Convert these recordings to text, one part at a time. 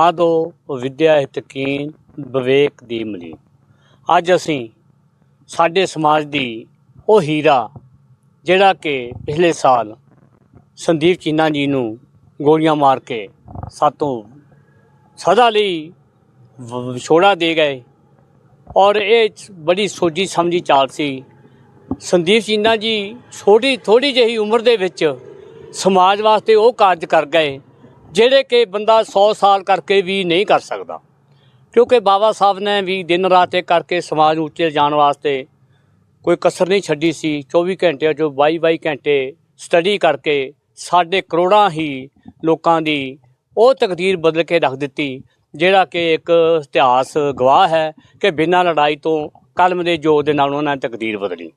ਮਾਧੋ ਵਿਦਿਆ ਹਿਤਕੀਨ ਵਿਵੇਕ ਦੀ ਮਲੀ ਅੱਜ ਅਸੀਂ ਸਾਡੇ ਸਮਾਜ ਦੀ ਉਹ ਹੀਰਾ, ਜਿਹੜਾ ਕਿ ਪਿਛਲੇ ਸਾਲ ਸੰਦੀਪ ਚੀਨਾ ਜੀ ਨੂੰ ਗੋਲੀਆਂ ਮਾਰ ਕੇ ਸਾਤੋਂ ਸਦਾ ਲਈ ਵਿਛੋੜਾ ਦੇ ਗਏ ਔਰ ਇਹ ਬੜੀ ਸੋਝੀ ਸਮਝੀ ਚਾਲ ਸੀ। ਸੰਦੀਪ ਚੀਨਾ ਜੀ ਛੋਟੀ ਥੋੜੀ ਜਿਹੀ ਉਮਰ ਦੇ ਵਿੱਚ ਸਮਾਜ ਵਾਸਤੇ ਉਹ ਕਾਰਜ ਕਰ ਗਏ। ਜਿਹੜੇ ਕਿ ਬੰਦਾ 100 ਸਾਲ ਕਰਕੇ ਵੀ ਨਹੀਂ ਕਰ ਸਕਦਾ। ਕਿਉਂਕਿ ਬਾਬਾ ਸਾਹਿਬ ਨੇ ਵੀ ਦਿਨ ਰਾਤ ਇੱਕ ਕਰਕੇ ਸਮਾਜ ਨੂੰ ਉੱਚੇ ਜਾਣ ਵਾਸਤੇ ਕੋਈ ਕਸਰ ਨਹੀਂ ਛੱਡੀ ਸੀ। 24 ਘੰਟਿਆਂ ਚੋਂ 22 22 ਘੰਟੇ ਸਟੱਡੀ ਕਰਕੇ ਸਾਡੇ ਕਰੋੜਾਂ ਹੀ ਲੋਕਾਂ ਦੀ ਉਹ ਤਕਦੀਰ ਬਦਲ ਕੇ ਰੱਖ ਦਿੱਤੀ, ਜਿਹੜਾ ਕਿ ਇੱਕ ਇਤਿਹਾਸ ਗਵਾਹ ਹੈ ਕਿ ਬਿਨਾਂ ਲੜਾਈ ਤੋਂ ਕਲਮ ਦੇ ਜੋਰ ਦੇ ਨਾਲ ਉਹਨਾਂ ਨੇ ਤਕਦੀਰ ਬਦਲੀ।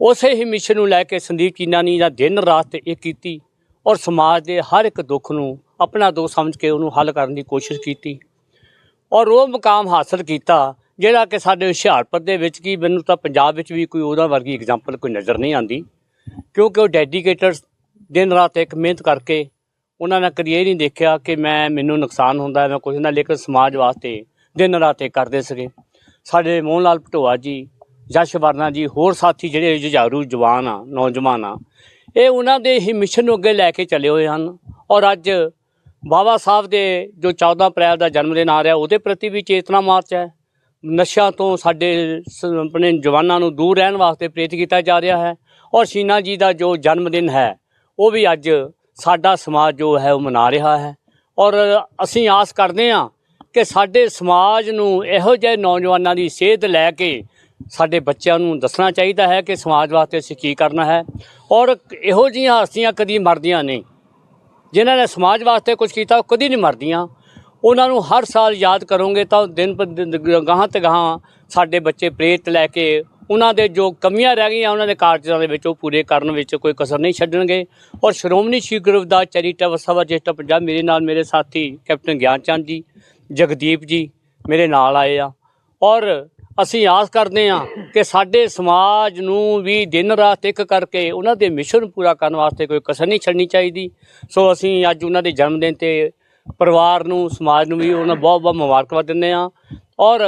ਉਸੇ ਹੀ ਮਿਸ਼ਨ ਨੂੰ ਲੈ ਕੇ ਸੰਦੀਪ ਚੀਨਾ ਨੇ ਦਾ ਦਿਨ ਰਾਤ ਇਹ ਕੀਤੀ ਔਰ ਸਮਾਜ ਦੇ ਹਰ ਇੱਕ ਦੁੱਖ ਨੂੰ ਆਪਣਾ ਦੋ ਸਮਝ ਕੇ ਉਹਨੂੰ ਹੱਲ ਕਰਨ ਦੀ ਕੋਸ਼ਿਸ਼ ਕੀਤੀ। ਔਰ ਉਹ ਮੁਕਾਮ ਹਾਸਲ ਕੀਤਾ, ਜਿਹੜਾ ਕਿ ਸਾਡੇ ਹੁਸ਼ਿਆਰਪੁਰ ਦੇ ਵਿੱਚ ਕੀ ਮੈਨੂੰ ਤਾਂ ਪੰਜਾਬ ਵਿੱਚ ਵੀ ਕੋਈ ਉਹਦਾ ਵਰਗੀ ਐਗਜ਼ਾਮਪਲ ਕੋਈ ਨਜ਼ਰ ਨਹੀਂ ਆਂਦੀ ਕਿਉਂਕਿ ਉਹ ਡੈਡੀਕੇਟਰਸ ਦਿਨ ਰਾਤ ਇੱਕ ਮਿਹਨਤ ਕਰਕੇ ਉਹਨਾਂ ਨੇ ਕਦੀ ਇਹ ਨਹੀਂ ਦੇਖਿਆ ਕਿ ਮੈਂ, ਮੈਨੂੰ ਨੁਕਸਾਨ ਹੁੰਦਾ ਮੈਂ ਕੁਝ ਨਾ, ਲੇਕਿਨ ਸਮਾਜ ਵਾਸਤੇ ਦਿਨ ਰਾਤ ਇਹ ਕਰਦੇ ਸੀਗੇ। ਸਾਡੇ ਮੋਹਨ ਲਾਲ ਭਟੋਆ ਜੀ, ਜਸ਼ ਵਰਨਾ ਜੀ, ਹੋਰ ਸਾਥੀ ਜਿਹੜੇ ਜੁਝਾਰੂ ਜਵਾਨ ਆ, ਨੌਜਵਾਨ ਆ, ਇਹ ਉਹਨਾਂ ਦੇ ਹੀ ਮਿਸ਼ਨ ਨੂੰ ਅੱਗੇ ਲੈ ਕੇ ਚੱਲੇ ਹੋਏ ਹਨ। ਔਰ ਅੱਜ ਬਾਬਾ ਸਾਹਿਬ ਦੇ ਜੋ 14 ਅਪ੍ਰੈਲ ਦਾ ਜਨਮ ਦਿਨ ਆ ਰਿਹਾ, ਉਹਦੇ ਪ੍ਰਤੀ ਵੀ ਚੇਤਨਾ ਮਾਰਚ ਹੈ। ਨਸ਼ਿਆਂ ਤੋਂ ਸਾਡੇ ਸ- ਆਪਣੇ ਜਵਾਨਾਂ ਨੂੰ ਦੂਰ ਰਹਿਣ ਵਾਸਤੇ ਪ੍ਰੇਰਿਤ ਕੀਤਾ ਜਾ ਰਿਹਾ ਹੈ ਔਰ ਸ਼ੀਨਾ ਜੀ ਦਾ ਜੋ ਜਨਮ ਦਿਨ ਹੈ, ਉਹ ਵੀ ਅੱਜ ਸਾਡਾ ਸਮਾਜ ਜੋ ਹੈ, ਉਹ ਮਨਾ ਰਿਹਾ ਹੈ। ਔਰ ਅਸੀਂ ਆਸ ਕਰਦੇ ਹਾਂ ਕਿ ਸਾਡੇ ਸਮਾਜ ਨੂੰ ਇਹੋ ਜਿਹੇ ਨੌਜਵਾਨਾਂ ਦੀ ਸੇਧ ਲੈ ਕੇ ਸਾਡੇ ਬੱਚਿਆਂ ਨੂੰ ਦੱਸਣਾ ਚਾਹੀਦਾ ਹੈ ਕਿ ਸਮਾਜ ਵਾਸਤੇ ਅਸੀਂ ਕੀ ਕਰਨਾ ਹੈ। ਔਰ ਇਹੋ ਜਿਹੀਆਂ ਹਸਤੀਆਂ ਕਦੀ ਮਰਦੀਆਂ ਨਹੀਂ। ਜਿਨ੍ਹਾਂ ਨੇ ਸਮਾਜ ਵਾਸਤੇ ਕੁਝ ਕੀਤਾ, ਉਹ ਕਦੀ ਨਹੀਂ ਮਰਦੀਆਂ। ਉਹਨਾਂ ਨੂੰ ਹਰ ਸਾਲ ਯਾਦ ਕਰੋਗੇ ਤਾਂ ਦਿਨ ਪਰ ਦਿਨ ਗਾਹਾਂ ਤੇ ਗਾਹਾਂ ਸਾਡੇ ਬੱਚੇ ਪ੍ਰੇਰਿਤ ਲੈ ਕੇ ਉਹਨਾਂ ਦੇ ਜੋ ਕਮੀਆਂ ਰਹਿ ਗਈਆਂ, ਉਹਨਾਂ ਦੇ ਕਾਰਜਾਂ ਦੇ ਵਿੱਚ ਉਹ ਪੂਰੇ ਕਰਨ ਵਿੱਚ ਕੋਈ ਕਸਰ ਨਹੀਂ ਛੱਡਣਗੇ। ਔਰ ਸ਼੍ਰੋਮਣੀ ਸ਼੍ਰੀ ਦਾ ਚੈਰੀਟੇਬਲ ਸਭਾ ਜੇਠਾ ਪੰਜਾਬ ਮੇਰੇ ਨਾਲ ਮੇਰੇ ਸਾਥੀ ਕੈਪਟਨ ਗਿਆਨ ਚੰਦ ਜੀ, ਜਗਦੀਪ ਜੀ ਮੇਰੇ ਨਾਲ ਆਏ ਆ। ਔਰ ਅਸੀਂ ਆਸ ਕਰਦੇ ਹਾਂ ਕਿ ਸਾਡੇ ਸਮਾਜ ਨੂੰ ਵੀ ਦਿਨ ਰਾਤ ਇੱਕ ਕਰਕੇ ਉਹਨਾਂ ਦੇ ਮਿਸ਼ਨ ਪੂਰਾ ਕਰਨ ਵਾਸਤੇ ਕੋਈ ਕਸਰ ਨਹੀਂ ਛੱਡਣੀ ਚਾਹੀਦੀ। ਸੋ ਅਸੀਂ ਅੱਜ ਉਹਨਾਂ ਦੇ ਜਨਮ ਦਿਨ ਤੇ ਪਰਿਵਾਰ ਨੂੰ, ਸਮਾਜ ਨੂੰ ਵੀ ਉਹਨਾਂ ਬਹੁਤ ਬਹੁਤ ਮੁਬਾਰਕਬਾਦ ਦਿੰਦੇ ਹਾਂ ਔਰ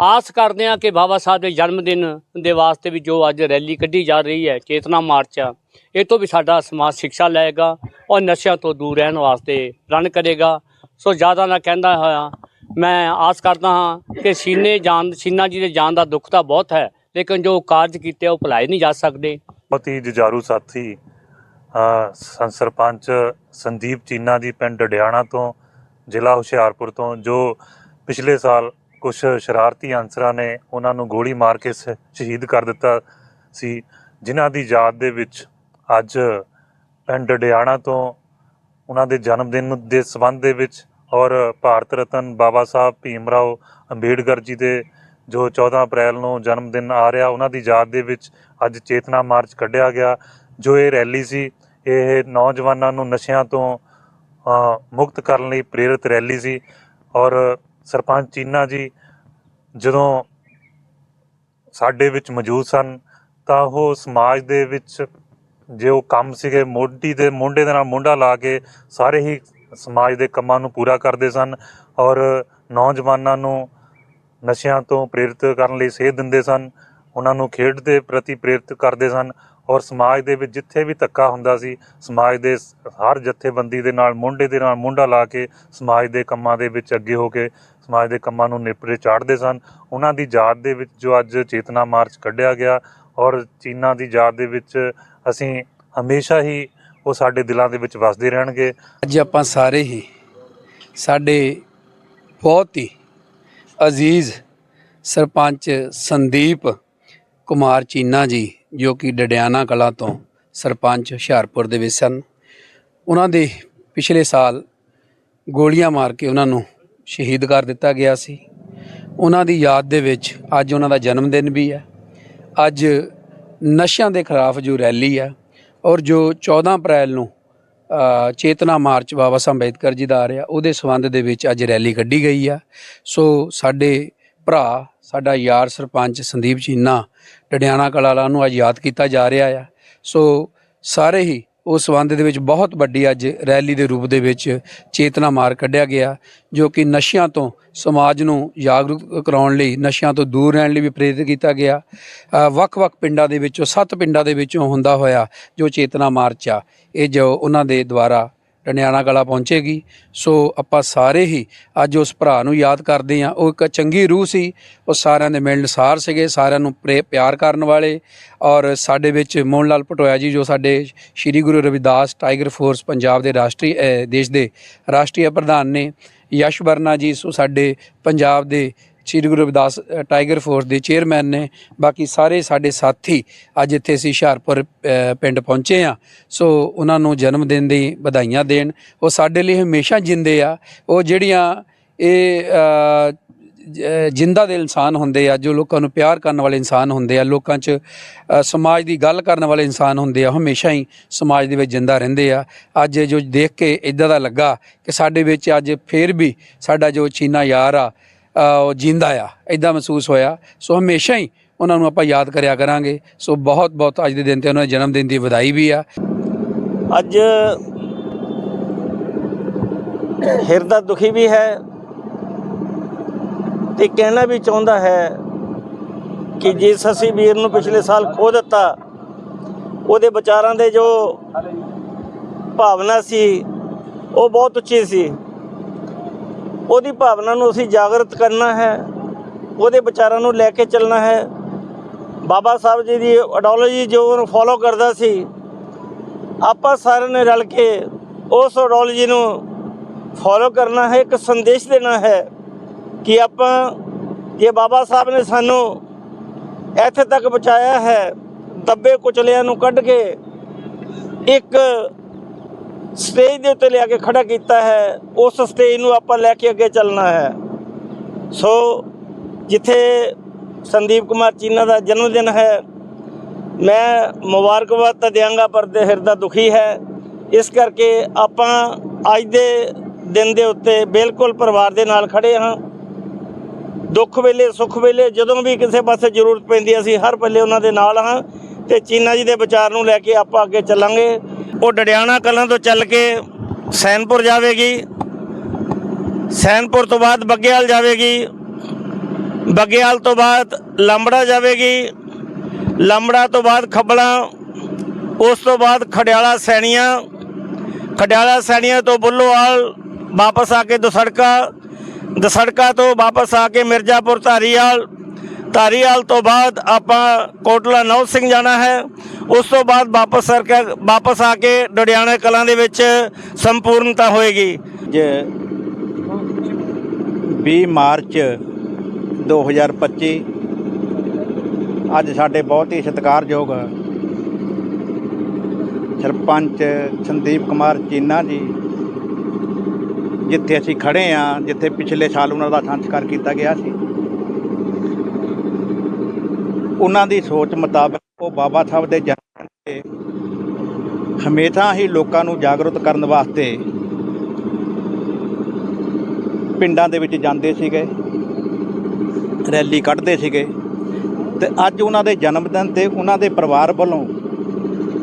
ਆਸ ਕਰਦੇ ਹਾਂ ਕਿ ਬਾਬਾ ਸਾਹਿਬ ਦੇ ਜਨਮ ਦਿਨ ਦੇ ਵਾਸਤੇ ਵੀ ਜੋ ਅੱਜ ਰੈਲੀ ਕੱਢੀ ਜਾ ਰਹੀ ਹੈ, ਚੇਤਨਾ ਮਾਰਚ ਆ ਇਹ ਤੋਂ ਵੀ ਸਾਡਾ ਸਮਾਜ ਸਿੱਖਿਆ ਲਏਗਾ ਔਰ ਨਸ਼ਿਆਂ ਤੋਂ ਦੂਰ ਰਹਿਣ ਵਾਸਤੇ ਰਣ ਕਰੇਗਾ। ਸੋ ਜ਼ਿਆਦਾ ਨਾ ਕਹਿੰਦਾ ਹੋਇਆ ਮੈਂ ਆਸ ਕਰਦਾ ਹਾਂ ਕਿ ਸੀਨੇ ਜਾਨ ਸੀਨਾ ਜੀ ਦੇ ਜਾਨ ਦਾ ਦੁੱਖ ਤਾਂ ਬਹੁਤ ਹੈ, ਲੇਕਿਨ ਜੋ ਕਾਰਜ ਕੀਤੇ ਉਹ ਭੁਲਾਏ ਨਹੀਂ ਜਾ ਸਕਦੇ। ਬਹੁਤ ਹੀ ਜੁਝਾਰੂ ਸਾਥੀ ਸਰਪੰਚ ਸੰਦੀਪ ਚੀਨਾ ਜੀ ਪਿੰਡ ਡਡਿਆਣਾ ਤੋਂ, ਜ਼ਿਲ੍ਹਾ ਹੁਸ਼ਿਆਰਪੁਰ ਤੋਂ, ਜੋ ਪਿਛਲੇ ਸਾਲ ਕੁਝ ਸ਼ਰਾਰਤੀ ਅਨਸਰਾਂ ਨੇ ਉਹਨਾਂ ਨੂੰ ਗੋਲੀ ਮਾਰ ਕੇ ਸ਼- ਸ਼ਹੀਦ ਕਰ ਦਿੱਤਾ ਸੀ, ਜਿਨ੍ਹਾਂ ਦੀ ਯਾਦ ਦੇ ਵਿੱਚ ਅੱਜ ਪਿੰਡ ਡਡਿਆਣਾ ਤੋਂ ਉਹਨਾਂ ਦੇ ਜਨਮ ਦਿਨ ਦੇ ਸਬੰਧ ਦੇ ਵਿੱਚ ਔਰ ਭਾਰਤ ਰਤਨ ਬਾਬਾ ਸਾਹਿਬ ਭੀਮ ਰਾਓ ਅੰਬੇਡਕਰ ਜੀ ਦੇ ਜੋ 14 ਅਪ੍ਰੈਲ ਨੂੰ ਜਨਮ ਦਿਨ ਆ ਰਿਹਾ, ਉਹਨਾਂ ਦੀ ਯਾਦ ਦੇ ਵਿੱਚ ਅੱਜ ਚੇਤਨਾ ਮਾਰਚ ਕੱਢਿਆ ਗਿਆ, ਜੋ ਇਹ ਰੈਲੀ ਸੀ, ਇਹ ਨੌਜਵਾਨਾਂ ਨੂੰ ਨਸ਼ਿਆਂ ਤੋਂ ਮੁਕਤ ਕਰਨ ਲਈ ਪ੍ਰੇਰਿਤ ਰੈਲੀ ਸੀ ਔਰ ਸਰਪੰਚ ਚੀਨਾ ਜੀ ਜਦੋਂ ਸਾਡੇ ਵਿੱਚ ਮੌਜੂਦ ਸਨ, ਤਾਂ ਉਹ ਸਮਾਜ ਦੇ ਵਿੱਚ ਜੇ ਉਹ ਕੰਮ ਸੀਗੇ, ਮੋਢੀ ਦੇ ਮੁੰਡੇ ਦੇ ਨਾਲ ਮੁੰਡਾ ਲਾ ਕੇ ਸਾਰੇ ਹੀ ਸਮਾਜ ਦੇ ਕੰਮਾਂ ਨੂੰ ਪੂਰਾ ਕਰਦੇ ਸਨ ਔਰ ਨੌਜਵਾਨਾਂ ਨੂੰ ਨਸ਼ਿਆਂ ਤੋਂ ਪ੍ਰੇਰਿਤ ਕਰਨ ਲਈ ਸੇਧ ਦਿੰਦੇ ਸਨ, ਉਹਨਾਂ ਨੂੰ ਖੇਡ ਦੇ ਪ੍ਰਤੀ ਪ੍ਰੇਰਿਤ ਕਰਦੇ ਸਨ ਔਰ ਸਮਾਜ ਦੇ ਵਿੱਚ ਜਿੱਥੇ ਵੀ ਧੱਕਾ ਹੁੰਦਾ ਸੀ, ਸਮਾਜ ਦੇ ਹਰ ਜਥੇਬੰਦੀ ਦੇ ਨਾਲ, ਮੁੰਡੇ ਦੇ ਨਾਲ ਮੁੰਡਾ ਲਾ ਕੇ ਸਮਾਜ ਦੇ ਕੰਮਾਂ ਦੇ ਵਿੱਚ ਅੱਗੇ ਹੋ ਕੇ ਸਮਾਜ ਦੇ ਕੰਮਾਂ ਨੂੰ ਨੇਪਰੇ ਚਾੜਦੇ ਸਨ। ਉਹਨਾਂ ਦੀ ਯਾਦ ਦੇ ਵਿੱਚ ਜੋ ਅੱਜ ਚੇਤਨਾ ਮਾਰਚ ਕੱਢਿਆ ਗਿਆ ਔਰ ਚੀਨਾ ਦੀ ਯਾਦ ਦੇ ਵਿੱਚ ਅਸੀਂ ਹਮੇਸ਼ਾ ਹੀ ਉਹ ਸਾਡੇ ਦਿਲਾਂ ਦੇ ਵਿੱਚ ਵਸਦੇ ਰਹਿਣਗੇ। ਅੱਜ ਆਪਾਂ ਸਾਰੇ ਹੀ, ਸਾਡੇ ਬਹੁਤ ਹੀ ਅਜ਼ੀਜ਼ ਸਰਪੰਚ ਸੰਦੀਪ ਕੁਮਾਰ ਚੀਨਾ ਜੀ, ਜੋ ਕਿ ਡਡਿਆਨਾ ਕਲਾ ਤੋਂ ਸਰਪੰਚ ਹੁਸ਼ਿਆਰਪੁਰ ਦੇ ਵਿੱਚ ਸਨ। ਉਹਨਾਂ ਦੇ ਪਿਛਲੇ ਸਾਲ ਗੋਲੀਆਂ ਮਾਰ ਕੇ ਉਹਨਾਂ ਨੂੰ ਸ਼ਹੀਦ ਕਰ ਦਿੱਤਾ ਗਿਆ ਸੀ। ਉਹਨਾਂ ਦੀ ਯਾਦ ਦੇ ਵਿੱਚ ਅੱਜ ਉਹਨਾਂ ਦਾ ਜਨਮ ਦਿਨ ਵੀ ਹੈ। ਅੱਜ ਨਸ਼ਿਆਂ ਦੇ ਖਿਲਾਫ ਜੋ ਰੈਲੀ ਹੈ ਔਰ ਜੋ 14 ਅਪ੍ਰੈਲ ਨੂੰ ਚੇਤਨਾ ਮਾਰਚ ਬਾਬਾ ਸਾਹਿਬ ਅੰਬੇਦਕਰ ਜੀ ਦਾ ਆ ਰਿਹਾ, ਉਹਦੇ ਸੰਬੰਧ ਦੇ ਵਿੱਚ ਅੱਜ ਰੈਲੀ ਕੱਢੀ ਗਈ ਆ। ਸੋ ਸਾਡੇ ਭਰਾ, ਸਾਡਾ ਯਾਰ ਸਰਪੰਚ ਸੰਦੀਪ ਚੀਨਾ ਡਡਿਆਣਾ ਕਲਾਲਾ ਨੂੰ ਅੱਜ ਯਾਦ ਕੀਤਾ ਜਾ ਰਿਹਾ ਆ। ਸੋ ਸਾਰੇ ਹੀ ਉਸ ਸੰਬੰਧ ਦੇ ਵਿੱਚ ਬਹੁਤ ਵੱਡੀ ਅੱਜ ਰੈਲੀ ਦੇ ਰੂਪ ਦੇ ਵਿੱਚ ਚੇਤਨਾ ਮਾਰ ਕੱਢਿਆ ਗਿਆ, ਜੋ ਕਿ ਨਸ਼ਿਆਂ ਤੋਂ ਸਮਾਜ ਨੂੰ ਜਾਗਰੂਕ ਕਰਾਉਣ ਲਈ, ਨਸ਼ਿਆਂ ਤੋਂ ਦੂਰ ਰਹਿਣ ਲਈ ਵੀ ਪ੍ਰੇਰਿਤ ਕੀਤਾ ਗਿਆ। ਵੱਖ-ਵੱਖ ਪਿੰਡਾਂ ਦੇ ਵਿੱਚੋਂ, ਸੱਤ ਪਿੰਡਾਂ ਦੇ ਵਿੱਚੋਂ ਹੁੰਦਾ ਹੋਇਆ ਜੋ ਚੇਤਨਾ ਮਾਰਚ ਆ ਇਹ ਜੋ ਉਹਨਾਂ ਦੇ ਦੁਆਰਾ ਡੰਡਿਆਣਾ ਕਲਾ ਪਹੁੰਚੇਗੀ। ਸੋ ਆਪਾਂ ਸਾਰੇ ਹੀ ਅੱਜ ਉਸ ਭਰਾ ਨੂੰ ਯਾਦ ਕਰਦੇ ਹਾਂ। ਉਹ ਇੱਕ ਚੰਗੀ ਰੂਹ ਸੀ। ਉਹ ਸਾਰਿਆਂ ਦੇ ਮਿਲਣਸਾਰ ਸੀਗੇ। ਸਾਰਿਆਂ ਨੂੰ ਪ੍ਰੇ- ਪਿਆਰ ਕਰਨ ਵਾਲੇ ਔਰ ਸਾਡੇ ਵਿੱਚ ਮੋਹਨ ਲਾਲ ਪਟੋਇਆ ਜੀ, ਜੋ ਸਾਡੇ ਸ੍ਰੀ ਗੁਰੂ ਰਵਿਦਾਸ ਟਾਈਗਰ ਫੋਰਸ ਪੰਜਾਬ ਦੇ ਰਾਸ਼ਟਰੀ ਦੇਸ਼ ਦੇ ਰਾਸ਼ਟਰੀ ਪ੍ਰਧਾਨ ਨੇ। ਯਸ਼ ਵਰਨਾ ਜੀ, ਸੋ ਸਾਡੇ ਪੰਜਾਬ ਦੇ ਸ੍ਰੀ ਗੁਰੂ ਰਵਿਦਾਸ ਟਾਈਗਰ ਫੋਰਸ ਦੇ ਚੇਅਰਮੈਨ ਨੇ। ਬਾਕੀ ਸਾਰੇ ਸਾਡੇ ਸਾਥੀ ਅੱਜ ਇੱਥੇ ਅਸੀਂ ਹੁਸ਼ਿਆਰਪੁਰ ਪਿੰਡ ਪਹੁੰਚੇ ਆ ਸੋ ਉਹਨਾਂ ਨੂੰ ਜਨਮ ਦਿਨ ਦੀ ਵਧਾਈਆਂ ਦੇਣ। ਉਹ ਸਾਡੇ ਲਈ ਹਮੇਸ਼ਾ ਜਿੰਦੇ ਆ। ਉਹ ਜਿਹੜੀਆਂ ਇਹ ਜਿੰਦਾ ਦੇ ਇਨਸਾਨ ਹੁੰਦੇ ਆ, ਜੋ ਲੋਕਾਂ ਨੂੰ ਪਿਆਰ ਕਰਨ ਵਾਲੇ ਇਨਸਾਨ ਹੁੰਦੇ ਆ, ਲੋਕਾਂ 'ਚ ਸਮਾਜ ਦੀ ਗੱਲ ਕਰਨ ਵਾਲੇ ਇਨਸਾਨ ਹੁੰਦੇ ਆ ਹਮੇਸ਼ਾ ਹੀ ਸਮਾਜ ਦੇ ਵਿੱਚ ਜਿੰਦਾ ਰਹਿੰਦੇ ਆ। ਅੱਜ ਜੋ ਦੇਖ ਕੇ ਇਦਾਂ ਦਾ ਲੱਗਾ ਕਿ ਸਾਡੇ ਵਿੱਚ ਅੱਜ ਫੇਰ ਵੀ ਸਾਡਾ ਜੋ ਚੀਨਾ ਯਾਰ ਆ ਉਹ ਜਿੰਦਾ ਆ ਇਦਾਂ ਮਹਿਸੂਸ ਹੋਇਆ। ਸੋ ਹਮੇਸ਼ਾ ਹੀ ਉਹਨਾਂ ਨੂੰ ਆਪਾਂ ਯਾਦ ਕਰਿਆ ਕਰਾਂਗੇ। ਸੋ ਬਹੁਤ ਬਹੁਤ ਅੱਜ ਦੇ ਦਿਨ ਤੇ ਉਹਨਾਂ ਦੇ ਜਨਮ ਦਿਨ ਦੀ ਵਧਾਈ ਵੀ ਆ। ਅੱਜ ਹਿਰਦਾ ਦੁਖੀ ਵੀ ਹੈ ਤੇ ਕਹਿਣਾ ਵੀ ਚਾਹੁੰਦਾ ਹੈ ਕਿ ਜਿਸ ਅਸੀਂ ਵੀਰ ਨੂੰ ਪਿਛਲੇ ਸਾਲ ਖੋ ਦਿੱਤਾ, ਉਹਦੇ ਵਿਚਾਰਾਂ ਦੇ ਜੋ ਭਾਵਨਾ ਸੀ, ਉਹ ਬਹੁਤ ਉੱਚੀ ਸੀ। ਉਹਦੀ ਭਾਵਨਾ ਨੂੰ ਅਸੀਂ ਜਾਗਰਤ ਕਰਨਾ ਹੈ, ਉਹਦੇ ਵਿਚਾਰਾਂ ਨੂੰ ਲੈ ਕੇ ਚੱਲਣਾ ਹੈ। ਬਾਬਾ ਸਾਹਿਬ ਜੀ ਦੀ ਆਈਡੀਓਲੋਜੀ ਜੋ ਉਹਨੂੰ ਫੋਲੋ ਕਰਦਾ ਸੀ, ਆਪਾਂ ਸਾਰਿਆਂ ਨੇ ਰਲ ਕੇ ਉਸ ਆਈਡੀਓਲੋਜੀ ਨੂੰ ਫੋਲੋ ਕਰਨਾ ਹੈ, ਇੱਕ ਸੰਦੇਸ਼ ਦੇਣਾ ਹੈ ਕਿ ਆਪਾਂ, ਜੇ ਬਾਬਾ ਸਾਹਿਬ ਨੇ ਸਾਨੂੰ ਇੱਥੇ ਤੱਕ ਪਹੁੰਚਾਇਆ ਹੈ, ਦੱਬੇ ਕੁਚਲਿਆਂ ਨੂੰ ਕੱਢ ਕੇ ਇੱਕ ਸਟੇਜ ਦੇ ਉੱਤੇ ਲਿਆ ਕੇ ਖੜਾ ਕੀਤਾ ਹੈ, ਉਸ ਸਟੇਜ ਨੂੰ ਆਪਾਂ ਲੈ ਕੇ ਅੱਗੇ ਚੱਲਣਾ ਹੈ। ਸੋ ਜਿੱਥੇ ਸੰਦੀਪ ਕੁਮਾਰ ਚੀਨਾ ਦਾ ਜਨਮ ਦਿਨ ਹੈ, ਮੈਂ ਮੁਬਾਰਕਬਾਦ ਤਾਂ ਦਿਆਂਗਾ, ਪਰ ਦੇ ਹਿਰਦਾ ਦੁਖੀ ਹੈ। ਇਸ ਕਰਕੇ ਆਪਾਂ ਅੱਜ ਦੇ ਦਿਨ ਦੇ ਉੱਤੇ ਬਿਲਕੁਲ ਪਰਿਵਾਰ ਦੇ ਨਾਲ ਖੜੇ ਹਾਂ। ਦੁੱਖ ਵੇਲੇ, ਸੁੱਖ ਵੇਲੇ, ਜਦੋਂ ਵੀ ਕਿਸੇ ਪਾਸੇ ਜ਼ਰੂਰਤ ਪੈਂਦੀ ਅਸੀਂ ਹਰ ਪੱਲੇ ਉਹਨਾਂ ਦੇ ਨਾਲ ਹਾਂ ਤੇ ਚੀਨਾ ਜੀ ਦੇ ਵਿਚਾਰ ਨੂੰ ਲੈ ਕੇ ਆਪਾਂ ਅੱਗੇ ਚੱਲਾਂਗੇ। ਉਹ ਡੜਿਆਣਾ ਕਲਾਂ ਤੋਂ ਚੱਲ ਕੇ ਸੈਨਪੁਰ ਜਾਵੇਗੀ। ਸੈਨਪੁਰ ਤੋਂ ਬਾਅਦ ਬੱਗੇਵਾਲ ਜਾਵੇਗੀ। ਬੱਗੇਵਾਲ ਤੋਂ ਬਾਅਦ ਲੰਬੜਾ ਜਾਵੇਗੀ। ਲੰਬੜਾ ਤੋਂ ਬਾਅਦ ਖੱਬਲਾਂ, ਉਸ ਤੋਂ ਬਾਅਦ ਖਡਿਆਲਾ ਸੈਣੀਆਂ। ਖਡਿਆਲਾ ਸੈਣੀਆਂ ਤੋਂ ਬੁੱਲੋਵਾਲ ਵਾਪਸ ਆ ਕੇ ਦਸੜਕਾ। ਦਸੜਕਾ ਤੋਂ ਵਾਪਸ ਆ ਕੇ ਮਿਰਜ਼ਾਪੁਰ ਧਾਰੀਵਾਲ। ਧਾਰੀਵਾਲ ਤੋਂ ਬਾਅਦ ਆਪਾਂ ਕੋਟਲਾ ਨੌ ਸਿੰਘ ਜਾਣਾ ਹੈ। ਉਸ ਤੋਂ ਬਾਅਦ ਵਾਪਸ ਸਰਕਾ ਵਾਪਸ ਆ ਕੇ ਡੜਿਆਣਾ ਕਲਾਂ ਦੇ ਵਿੱਚ ਸੰਪੂਰਨਤਾ ਹੋਏਗੀ। ਜੇ 20 ਮਾਰਚ 2025 ਅੱਜ ਸਾਡੇ ਬਹੁਤ ਹੀ ਸਤਿਕਾਰਯੋਗ ਸਰਪੰਚ ਸੰਦੀਪ ਕੁਮਾਰ ਚੀਨਾ ਜੀ, ਜਿੱਥੇ ਅਸੀਂ ਖੜੇ ਆ ਜਿੱਥੇ ਪਿਛਲੇ ਸਾਲ ਉਹਨਾਂ ਦਾ ਸੰਸਕਾਰ ਕੀਤਾ ਗਿਆ ਸੀ। ਉਹਨਾਂ ਦੀ ਸੋਚ ਮੁਤਾਬਕ ਉਹ ਬਾਬਾ ਸਾਹਿਬ ਦੇ ਜਨਮ ਤੇ ਹਮੇਸ਼ਾ ਹੀ ਲੋਕਾਂ ਨੂੰ ਜਾਗਰੂਕ ਕਰਨ ਵਾਸਤੇ ਪਿੰਡਾਂ ਦੇ ਵਿੱਚ ਜਾਂਦੇ ਸੀਗੇ, ਰੈਲੀ ਕੱਢਦੇ ਸੀਗੇ ਤੇ ਅੱਜ ਉਹਨਾਂ ਦੇ ਜਨਮ ਦਿਨ ਤੇ ਉਹਨਾਂ ਦੇ ਪਰਿਵਾਰ ਵੱਲੋਂ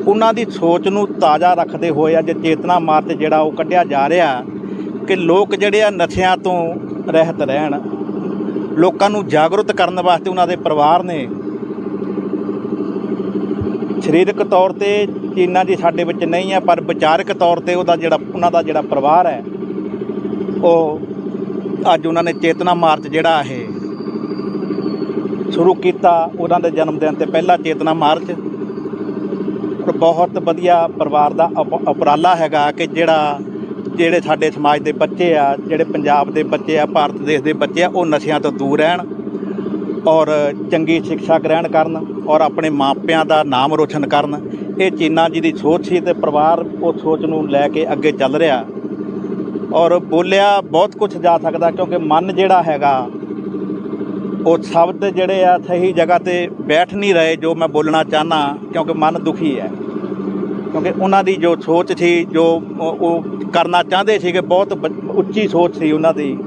ਉਹਨਾਂ ਦੀ ਸੋਚ ਨੂੰ ਤਾਜ਼ਾ ਰੱਖਦੇ ਹੋਏ ਅੱਜ ਚੇਤਨਾ ਮਾਰਚ ਜਿਹੜਾ ਉਹ ਕੱਢਿਆ ਜਾ ਰਿਹਾ ਕਿ ਲੋਕ ਜਿਹੜੇ ਆ ਨਸ਼ਿਆਂ ਤੋਂ ਰਹਿਤ ਰਹਿਣ, ਲੋਕਾਂ ਨੂੰ ਜਾਗਰੂਕ ਕਰਨ ਵਾਸਤੇ ਉਹਨਾਂ ਦੇ ਪਰਿਵਾਰ ਨੇ ਸਰੀਰਕ ਤੌਰ ਤੇ ਚੀਨਾ ਜੀ ਸਾਡੇ ਵਿੱਚ ਨਹੀਂ ਹੈ ਪਰ ਵਿਚਾਰਕ ਤੌਰ ਤੇ ਉਹਦਾ ਜਿਹੜਾ, ਉਹਨਾਂ ਦਾ ਜਿਹੜਾ ਪਰਿਵਾਰ ਹੈ, ਉਹ ਅੱਜ ਉਹਨਾਂ ਨੇ ਚੇਤਨਾ ਮਾਰਚ ਜਿਹੜਾ ਇਹ ਸ਼ੁਰੂ ਕੀਤਾ, ਉਹਨਾਂ ਦੇ ਜਨਮ ਦਿਨ ਤੇ ਪਹਿਲਾ ਚੇਤਨਾ ਮਾਰਚ। ਉਪ- ਬਹੁਤ ਵਧੀਆ ਪਰਿਵਾਰ ਦਾ ਉਪ- ਉਪਰਾਲਾ ਹੈਗਾ ਕਿ ਜਿਹੜਾ, ਜਿਹੜੇ ਸਾਡੇ ਸਮਾਜ ਦੇ ਬੱਚੇ ਆ, ਜਿਹੜੇ ਪੰਜਾਬ ਦੇ ਬੱਚੇ ਆ, ਭਾਰਤ ਦੇਸ਼ ਦੇ ਬੱਚੇ ਆ, ਉਹ ਨਸ਼ਿਆਂ ਤੋਂ ਦੂਰ ਰਹਿਣ। ਔਰ ਚੰਗੀ ਸਿੱਖਿਆ ਗ੍ਰਹਿਣ ਕਰਨ ਔਰ ਆਪਣੇ ਮਾਪਿਆਂ ਦਾ ਨਾਮ ਰੋਸ਼ਨ ਕਰਨ। ਇਹ ਚੀਨਾ ਜੀ ਦੀ ਸੋਚ ਸੀ ਤੇ ਪਰਿਵਾਰ ਉਹ ਸੋਚ ਨੂੰ ਲੈ ਕੇ ਅੱਗੇ ਚੱਲ ਰਿਹਾ। ਔਰ ਬੋਲਿਆ ਬਹੁਤ ਕੁਝ ਜਾ ਸਕਦਾ ਕਿਉਂਕਿ ਮਨ ਜਿਹੜਾ ਹੈਗਾ, ਉਹ ਸ਼ਬਦ ਜਿਹੜੇ ਆ ਸਹੀ ਜਗ੍ਹਾ ਤੇ ਬੈਠ ਨਹੀਂ ਰਹੇ ਜੋ ਮੈਂ ਬੋਲਣਾ ਚਾਹਨਾ ਕਿਉਂਕਿ ਮਨ ਦੁਖੀ ਹੈ। ਕਿਉਂਕਿ ਉਹਨਾਂ ਦੀ ਜੋ ਸੋਚ ਸੀ, ਜੋ ਉਹ ਉਹ ਕਰਨਾ ਚਾਹੁੰਦੇ ਸੀਗੇ, ਬਹੁਤ ਬ- ਉੱਚੀ ਸੋਚ ਸੀ ਉਹਨਾਂ ਦੀ।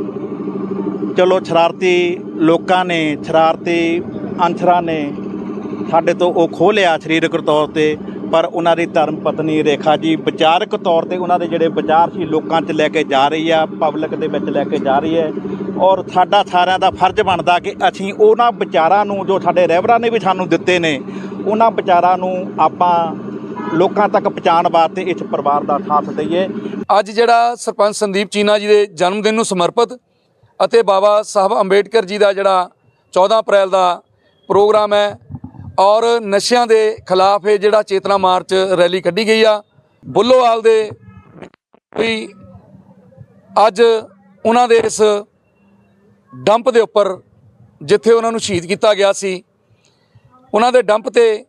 ਚਲੋ ਸ਼ਰਾਰਤੀ ਲੋਕਾਂ ਨੇ, ਸ਼ਰਾਰਤੀ ਅਨਸਰਾਂ ਨੇ ਸਾਡੇ ਤੋਂ ਉਹ ਖੋਹ ਲਿਆ ਸਰੀਰਕ ਤੌਰ ਤੇ, ਪਰ ਉਹਨਾਂ ਦੀ ਧਰਮ ਪਤਨੀ ਰੇਖਾ ਜੀ ਵਿਚਾਰਕ ਤੌਰ ਤੇ ਉਹਨਾਂ ਦੇ ਜਿਹੜੇ ਵਿਚਾਰ ਸੀ ਲੋਕਾਂ 'ਚ ਲੈ ਕੇ ਜਾ ਰਹੀ ਆ ਪਬਲਿਕ ਦੇ ਵਿੱਚ ਲੈ ਕੇ ਜਾ ਰਹੀ ਹੈ। ਔਰ ਸਾਡਾ ਸਾਰਿਆਂ ਦਾ ਫਰਜ਼ ਬਣਦਾ ਕਿ ਅਸੀਂ ਉਹਨਾਂ ਵਿਚਾਰਾਂ ਨੂੰ ਜੋ ਸਾਡੇ ਰਹਿਬਰਾਂ ਨੇ ਵੀ ਸਾਨੂੰ ਦਿੱਤੇ ਨੇ, ਉਹਨਾਂ ਵਿਚਾਰਾਂ ਨੂੰ ਆਪਾਂ ਲੋਕਾਂ ਤੱਕ ਪਹੁੰਚਾਉਣ ਵਾਸਤੇ ਇਸ ਪਰਿਵਾਰ ਦਾ ਸਾਥ ਦਈਏ। ਅੱਜ ਜਿਹੜਾ ਸਰਪੰਚ ਸੰਦੀਪ ਚੀਨਾ ਜੀ ਦੇ ਜਨਮ ਦਿਨ ਨੂੰ ਸਮਰਪਿਤ ਅਤੇ ਬਾਬਾ ਸਾਹਿਬ ਅੰਬੇਡਕਰ ਜੀ ਦਾ ਜਿਹੜਾ 14 ਅਪ੍ਰੈਲ ਦਾ ਪ੍ਰੋਗਰਾਮ ਹੈ ਔਰ ਨਸ਼ਿਆਂ ਦੇ ਖਿਲਾਫ ਇਹ ਜਿਹੜਾ ਚੇਤਨਾ ਮਾਰਚ ਰੈਲੀ ਕੱਢੀ ਗਈ ਆ। ਬੁੱਲੋਵਾਲ ਦੇ ਵੀ ਅੱਜ ਉਹਨਾਂ ਦੇ ਇਸ ਡੰਪ ਦੇ ਉੱਪਰ ਜਿੱਥੇ ਉਹਨਾਂ ਨੂੰ ਸ਼ਹੀਦ ਕੀਤਾ ਗਿਆ ਸੀ, ਉਹਨਾਂ ਦੇ ਡੰਪ ਤੇ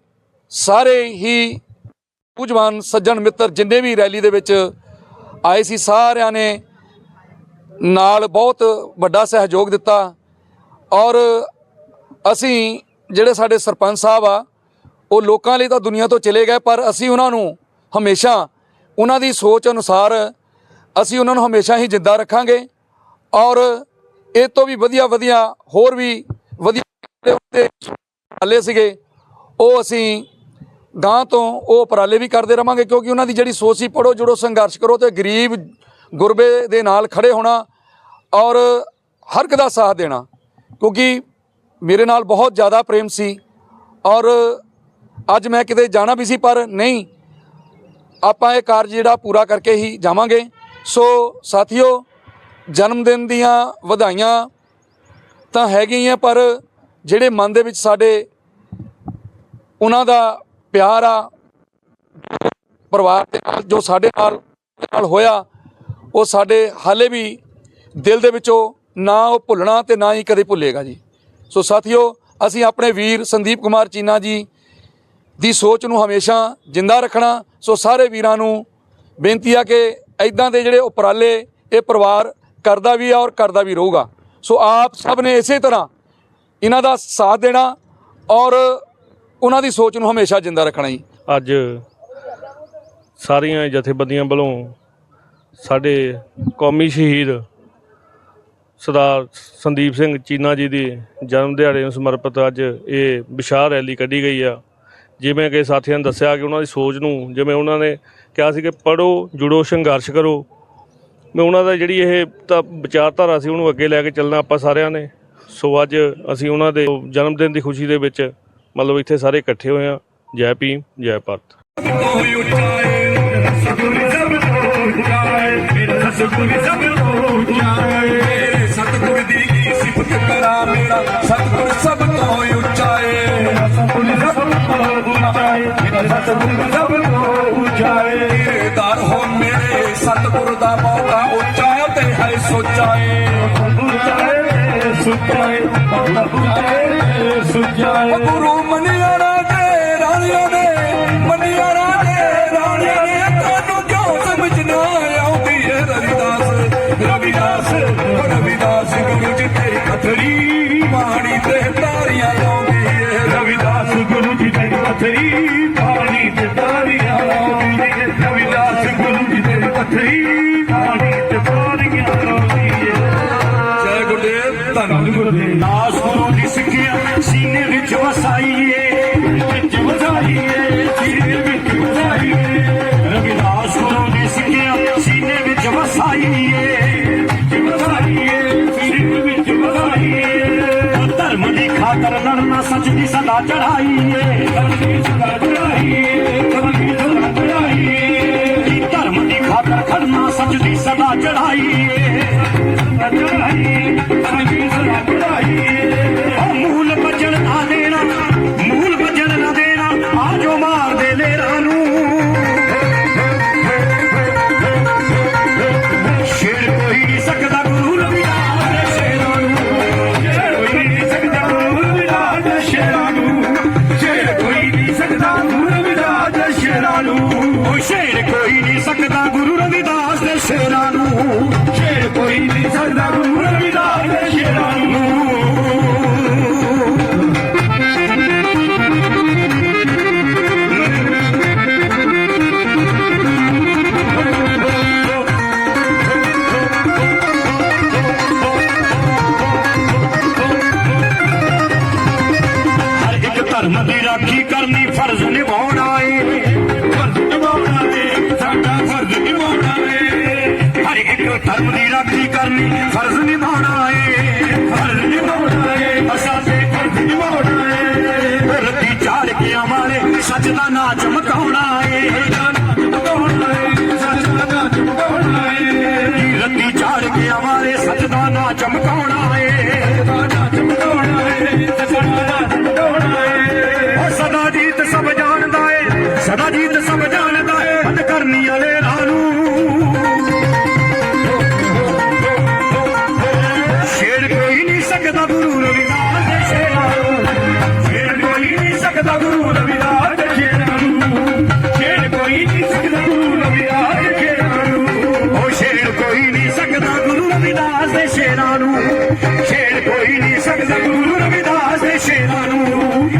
ਸਾਰੇ ਹੀ ਸੂਝਵਾਨ ਸੱਜਣ ਮਿੱਤਰ ਜਿੰਨੇ ਵੀ ਰੈਲੀ ਦੇ ਵਿੱਚ ਆਏ ਸੀ, ਸਾਰਿਆਂ ਨੇ ਨਾਲ ਬਹੁਤ ਵੱਡਾ ਸਹਿਯੋਗ ਦਿੱਤਾ ਔਰ ਅਸੀਂ ਜਿਹੜੇ ਸਾਡੇ ਸਰਪੰਚ ਸਾਹਿਬ ਆ, ਉਹ ਲੋਕਾਂ ਲਈ ਤਾਂ ਦੁਨੀਆ ਤੋਂ ਚਲੇ ਗਏ, ਪਰ ਅਸੀਂ ਉਹਨਾਂ ਨੂੰ ਹਮੇਸ਼ਾ ਉਹਨਾਂ ਦੀ ਸੋਚ ਅਨੁਸਾਰ ਅਸੀਂ ਉਹਨਾਂ ਨੂੰ ਹਮੇਸ਼ਾ ਹੀ ਜਿੰਦਾ ਰੱਖਾਂਗੇ ਔਰ ਇਹ ਤੋਂ ਵੀ ਵਧੀਆ ਵਧੀਆ ਹੋਰ ਵੀ ਵਧੀਆ ਜਿਹੜੇ ਸੀਗੇ, ਉਹ ਅਸੀਂ ਗਾਂ ਤੋਂ ਉਹ ਉਪਰਾਲੇ ਵੀ ਕਰਦੇ ਰਵਾਂਗੇ ਕਿਉਂਕਿ ਉਹਨਾਂ ਦੀ ਜਿਹੜੀ ਸੋਚ ਸੀ ਪੜੋ ਜੁੜੋ ਸੰਘਰਸ਼ ਕਰੋ ਤੇ ਗਰੀਬ ਗੁਰਬੇ ਦੇ ਨਾਲ ਖੜੇ ਹੋਣਾ ਔਰ ਹਰ ਇੱਕ ਦਾ ਸਾਥ ਦੇਣਾ, ਕਿਉਂਕਿ ਮੇਰੇ ਨਾਲ ਬਹੁਤ ਜ਼ਿਆਦਾ ਪ੍ਰੇਮ ਸੀ ਔਰ ਅੱਜ ਮੈਂ ਕਿਤੇ ਜਾਣਾ ਵੀ ਸੀ, ਪਰ ਨਹੀਂ, ਆਪਾਂ ਇਹ ਕਾਰਜ ਜਿਹੜਾ ਪੂਰਾ ਕਰਕੇ ਹੀ ਜਾਵਾਂਗੇ। ਸੋ ਸਾਥੀਓ, ਜਨਮ ਦਿਨ ਦੀਆਂ ਵਧਾਈਆਂ ਤਾਂ ਹੈਗੀਆਂ ਪਰ ਜਿਹੜੇ ਮਨ ਦੇ ਵਿੱਚ ਸਾਡੇ ਉਹਨਾਂ ਦਾ ਪਿਆਰ ਆ, ਪਰਿਵਾਰ ਦੇ ਨਾਲ, ਜੋ ਸਾਡੇ ਨਾਲ ਨਾਲ ਹੋਇਆ, ਉਹ ਸਾਡੇ ਹਾਲੇ ਵੀ ਦਿਲ ਦੇ ਵਿੱਚੋਂ ਨਾ ਉਹ ਭੁੱਲਣਾ ਤੇ ਨਾ ਹੀ ਕਦੇ ਭੁੱਲੇਗਾ ਜੀ। ਸੋ ਸਾਥੀਓ, ਅਸੀਂ ਆਪਣੇ ਵੀਰ ਸੰਦੀਪ ਕੁਮਾਰ ਚੀਨਾ ਜੀ ਦੀ ਸੋਚ ਨੂੰ ਹਮੇਸ਼ਾ ਜਿੰਦਾ ਰੱਖਣਾ, ਸੋ ਸਾਰੇ ਵੀਰਾਂ ਨੂੰ ਬੇਨਤੀ ਆ ਕਿ ਐਦਾਂ ਦੇ ਜਿਹੜੇ ਉਪਰਾਲੇ ਇਹ ਪਰਿਵਾਰ ਕਰਦਾ ਵੀ ਆ ਔਰ ਕਰਦਾ ਵੀ ਰਹੂਗਾ। ਸੋ ਆਪ ਸਭ ਨੇ ਇਸੇ ਤਰ੍ਹਾਂ ਇਹਨਾਂ ਦਾ ਸਾਥ ਦੇਣਾ ਔਰ ਉਹਨਾਂ ਦੀ ਸੋਚ ਨੂੰ ਹਮੇਸ਼ਾ ਜਿੰਦਾ ਰੱਖਣਾ ਜੀ। ਅੱਜ ਸਾਰੀਆਂ ਜਥੇਬੰਦੀਆਂ ਵੱਲੋਂ ਸਾਡੇ ਕੌਮੀ ਸ਼ਹੀਦ ਸਰਦਾਰ ਸੰਦੀਪ ਸਿੰਘ ਚੀਨਾ ਜੀ ਦੀ ਜਨਮ ਦਿਹਾੜੇ ਨੂੰ ਸਮਰਪਿਤ ਅੱਜ ਇਹ ਵਿਸ਼ਾਲ ਰੈਲੀ ਕੱਢੀ ਗਈ ਆ। ਜਿਵੇਂ ਕਿ ਸਾਥੀਆਂ ਨੇ ਦੱਸਿਆ ਕਿ ਉਹਨਾਂ ਦੀ ਸੋਚ ਨੂੰ ਜਿਵੇਂ ਉਹਨਾਂ ਨੇ ਕਿਹਾ ਸੀ ਕਿ ਪੜੋ ਜੁੜੋ, ਸੰਘਰਸ਼ ਕਰੋ। ਮੈਂ ਉਹਨਾਂ ਦਾ ਜਿਹੜੀ ਇਹ ਤਾਂ ਵਿਚਾਰਧਾਰਾ ਸੀ ਉਹਨੂੰ ਅੱਗੇ ਲੈ ਕੇ ਚੱਲਣਾ ਆਪਾਂ ਸਾਰਿਆਂ ਨੇ। ਸੋ ਅੱਜ ਅਸੀਂ ਉਹਨਾਂ ਦੇ ਜਨਮ ਦਿਨ ਦੀ ਖੁਸ਼ੀ ਦੇ ਵਿੱਚ ਮਤਲਬ ਇੱਥੇ ਸਾਰੇ ਇਕੱਠੇ ਹੋਏ ਆ ਜੈ ਭੀਮ, ਜੈ ਭਾਰਤ। ਕੋਈ ਉਚਾਏ ਸਤਿਗੁਰੂ ਸਭ ਤੋਂ ਉਚਾਏ ਸਤਿਗੁਰੂ ਸਭ ਤੋਂ ਉਚਾਏ ਕੀ ਮੇਰਾ ਸਤਿਗੁਰ ਸਭ ਤੋਂ ਉਚਾਏ ਮੇਰਾ ਸਤਿਗੁਰ ਸਭ ਤੋਂ ਉਚਾਏ ਮੇਰਾ ਸਤਿਗੁਰ ਸਭ ਤੋਂ ਉਚਾਏ ਤੇਰੇ ਦਰ ਹੋ ਮੇਰੇ ਸਤਿਗੁਰ ਦਾ ਮੌਕਾ ਉੱਚਾ ਤੇ ਹੈ ਸੁਚਾਏ ਉਚਾਏ ਸੁਚਾਏ ਉਚਾਏ ਸੁਚਾਏ ਗੁਰੂ ਮਨ ਪਥਰੀ ਪਾਣੀ ਤੇ ਤਾਰੀਆਂ ਲਾਉਂਦੀ ਹੈ ਰਵਿਦਾਸ ਗੁਰੂ ਜੀ ਤੇਰੀ ਪਥਰੀ ਬਾਣੀ ਤੇ ਤਾਰੀਆਂ ਲਾਉਂਦੀ ਹੈ ਰਵਿਦਾਸ ਗੁਰੂ ਜੀ ਤੇਰੀ ਪਥਰੀ ਪਾਣੀ ਤੇ ਤਾਰੀਆਂ ਲਾਉਂਦੀ ਹੈ ਜੈ ਗੁਰਦੇਵ, ਧੰਨ ਗੁਰਦੇਵ। ਨਾਸ ਗੁਰੂ ਦੀ ਸਿੱਖਿਆ ਸੀਨੇ ਵਿੱਚ ਵਸਾਈਏ चढ़ाई ਨਾਂ ਚਮਕਾਉਣਾ ਕੋਈ ਨਹੀਂ